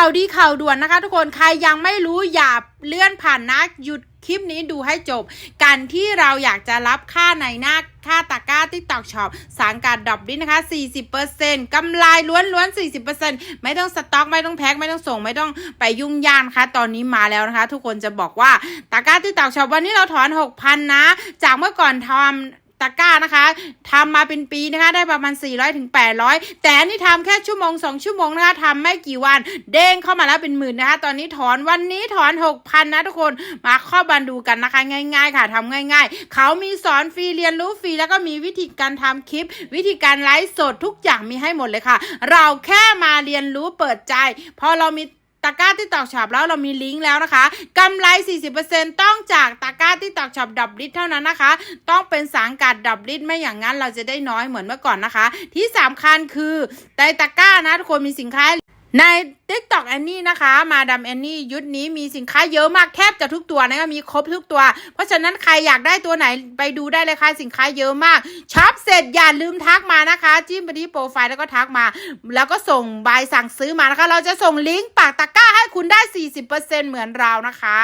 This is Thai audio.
ข่าวดีข่าวด่วนนะคะ ทุกคนใครยังไม่รู้อย่าเลื่อนผ่านนะหยุดคลิปนี้ดูให้จบ การที่เราอยากจะรับค่าในหน้าค่าตะกร้าติ๊กตอกช็อปสังกัดดอบดิ้นนะคะ 40%กำไรล้วนๆ 40%ไม่ต้องสต็อกไม่ต้องแพ็คไม่ต้องส่งไม่ต้องไปยุ่งยากนะคะ ตอนนี้มาแล้วนะคะ ทุกคนจะบอกว่าตะกร้าติ๊กตอกช็อปวันนี้เราถอน 6,000 นะ จากเมื่อก่อนทำ ตะกร้านะคะทำมาเป็นปีนะคะ ได้ประมาณ 400ถึง800 แต่นี่ทำแค่ชั่วโมง 2 ชั่วโมงนะคะทำไม่กี่วัน เด้งเข้ามาแล้วเป็นหมื่นนะคะ ตอนนี้ถอนวันนี้ถอน 6,000 นะทุกคนมาข้าบันดูกันนะคะ ง่าย ๆ ค่ะทำง่าย ๆ เขามีสอนฟรีเรียนรู้ฟรีแล้วก็มีวิธีการทำคลิป วิธีการไลฟ์สดทุกอย่างมีให้หมดเลยค่ะ เราแค่มาเรียนรู้เปิดใจ พอเรามี ตะกร้าที่ตอกช็อปแล้วเรามีลิงก์แล้วนะคะกำไร 40%ต้องจากตะกร้าที่ตอกช็อปดับลิทเท่านั้นนะคะ ต้องเป็นสังกัดดับลิทไม่อย่างนั้นเราจะได้น้อยเหมือนเมื่อก่อนนะคะ ที่สำคัญคือในตะกร้านะทุกคนมีสินค้า ใน t ิ k t o k แอนนี่นะคะ มาดามแอนนี่ยุคนี้มีสินค้าเยอะมากแทบจะทุกตัวนะคะมีครบทุกตัว เพราะฉะนั้นใครอยากได้ตัวไหนไปดูได้เลยค่ะสินค้าเยอะมากช็อปเสร็จอย่าลืมทักมานะคะ จิ้มไปที่โปรไฟล์แล้วก็ทักมา แล้วก็ส่งใบสั่งซื้อมานะคะ เราจะส่งลิงก์ปากตะกร้าให้คุณได้ 40%เหมือนเรานะคะ